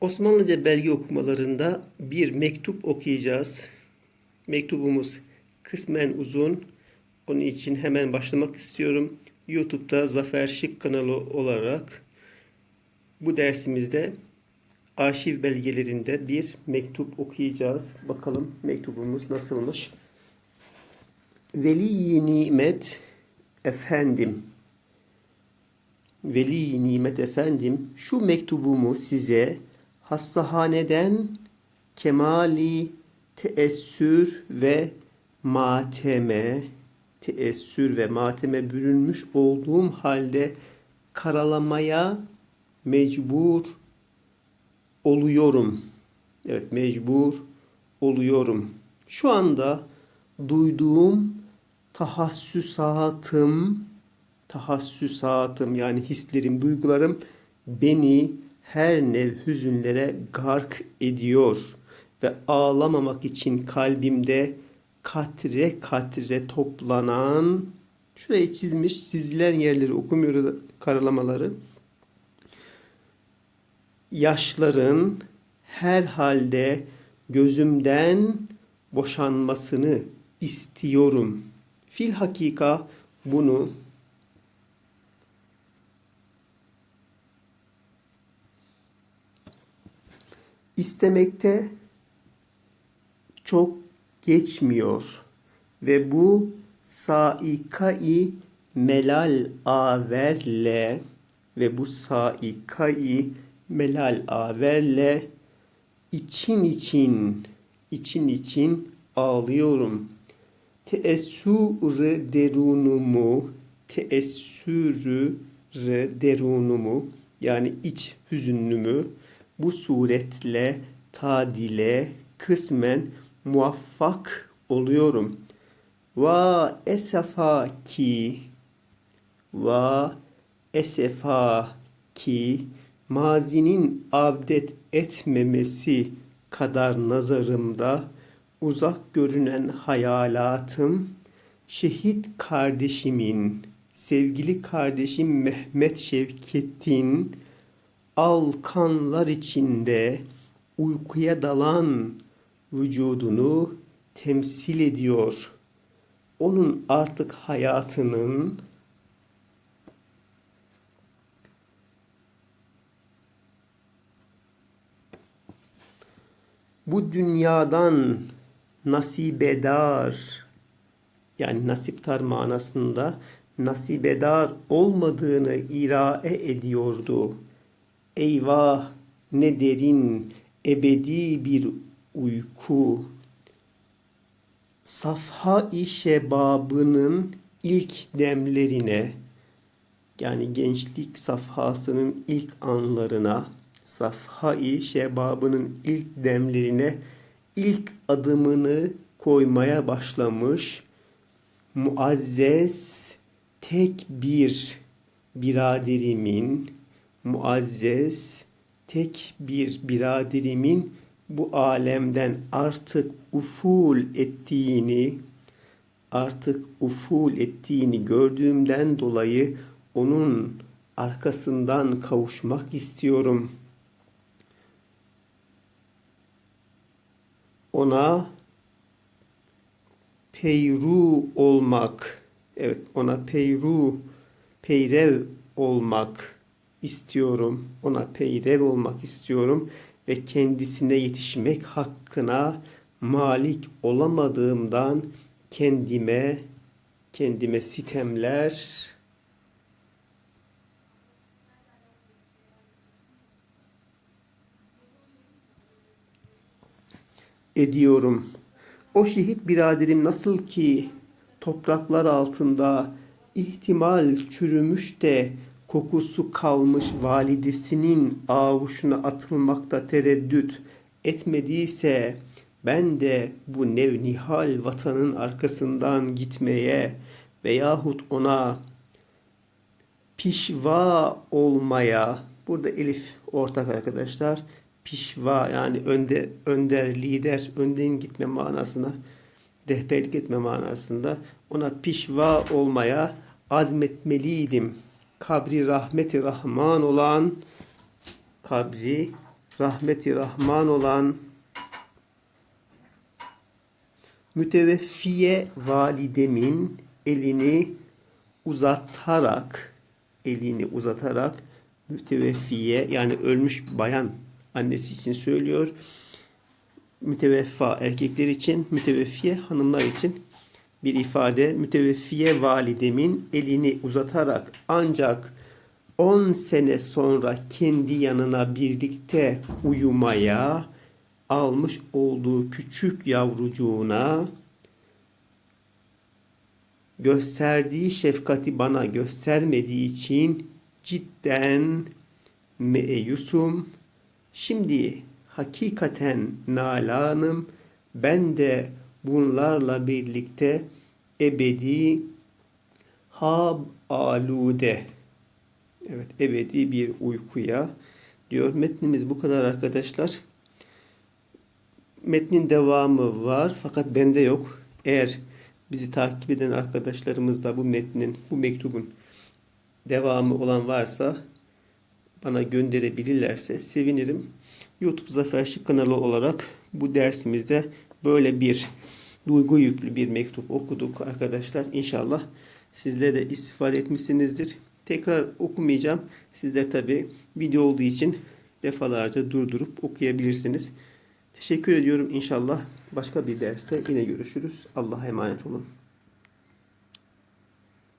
Osmanlıca belge okumalarında bir mektup okuyacağız. Mektubumuz kısmen uzun. Onun için hemen başlamak istiyorum. YouTube'da Zafer Şık kanalı olarak bu dersimizde arşiv belgelerinde bir mektup okuyacağız. Bakalım mektubumuz nasılmış? Veli nimet efendim Veli nimet efendim şu mektubumu size hastahaneden kemali teessür ve mateme teessür ve mateme bürünmüş olduğum halde karalamaya mecbur oluyorum. Evet mecbur oluyorum. Şu anda duyduğum tahassüsatım tahassüsatım yani hislerim, duygularım beni her nev hüzünlere gark ediyor ve ağlamamak için kalbimde katre katre toplanan şurayı çizmiş çizilen yerleri okumuyoruz karalamaları yaşların her halde gözümden boşanmasını istiyorum. Fil hakika bunu istemekte çok geçmiyor ve bu saikai melal averle ve bu saikai melal averle için için için için ağlıyorum. Teessürü derunumu teessürü derunumu yani iç hüzünlümü bu suretle tadile kısmen muvaffak oluyorum. Va esefa ki va esefa ki mazinin avdet etmemesi kadar nazarımda uzak görünen hayalatım şehit kardeşimin sevgili kardeşim Mehmet Şevket'in alkanlar içinde uykuya dalan vücudunu temsil ediyor. Onun artık hayatının bu dünyadan nasibedar yani nasiptar manasında nasibedar olmadığını irae ediyordu. Eyvah ne derin ebedi bir uyku. Safha-i şebabının ilk demlerine yani gençlik safhasının ilk anlarına safha-i şebabının ilk demlerine ilk adımını koymaya başlamış muazzez tek bir biraderimin muazzez tek bir biraderimin bu alemden artık uful ettiğini artık uful ettiğini gördüğümden dolayı onun arkasından kavuşmak istiyorum. Ona peyru olmak, evet ona peyru, peyrev olmak istiyorum. Ona peyrev olmak istiyorum ve kendisine yetişmek hakkına malik olamadığımdan kendime kendime sitemler ediyorum. O şehit biraderim nasıl ki topraklar altında ihtimal çürümüş de kokusu kalmış validesinin avuşuna atılmakta tereddüt etmediyse ben de bu nevnihal vatanın arkasından gitmeye veyahut ona pişva olmaya burada elif ortak arkadaşlar pişva yani önde, önder, lider, önden gitme manasına rehberlik etme manasında ona pişva olmaya azmetmeliydim. Kabri rahmeti rahman olan kabri rahmeti rahman olan müteveffiye validemin elini uzatarak elini uzatarak müteveffiye yani ölmüş bayan annesi için söylüyor. Müteveffa erkekler için, müteveffiye hanımlar için bir ifade. Müteveffiye validemin elini uzatarak ancak 10 sene sonra kendi yanına birlikte uyumaya almış olduğu küçük yavrucuğuna gösterdiği şefkati bana göstermediği için cidden meyusum. Şimdi hakikaten nalanım. Ben de bunlarla birlikte ebedi hab alude. Evet ebedi bir uykuya diyor. Metnimiz bu kadar arkadaşlar. Metnin devamı var fakat bende yok. Eğer bizi takip eden arkadaşlarımızda bu metnin, bu mektubun devamı olan varsa bana gönderebilirlerse sevinirim. YouTube Zafer Şık kanalı olarak bu dersimizde böyle bir duygu yüklü bir mektup okuduk arkadaşlar. İnşallah sizler de istifade etmişsinizdir. Tekrar okumayacağım. Sizler tabi video olduğu için defalarca durdurup okuyabilirsiniz. Teşekkür ediyorum. İnşallah başka bir derste yine görüşürüz. Allah'a emanet olun.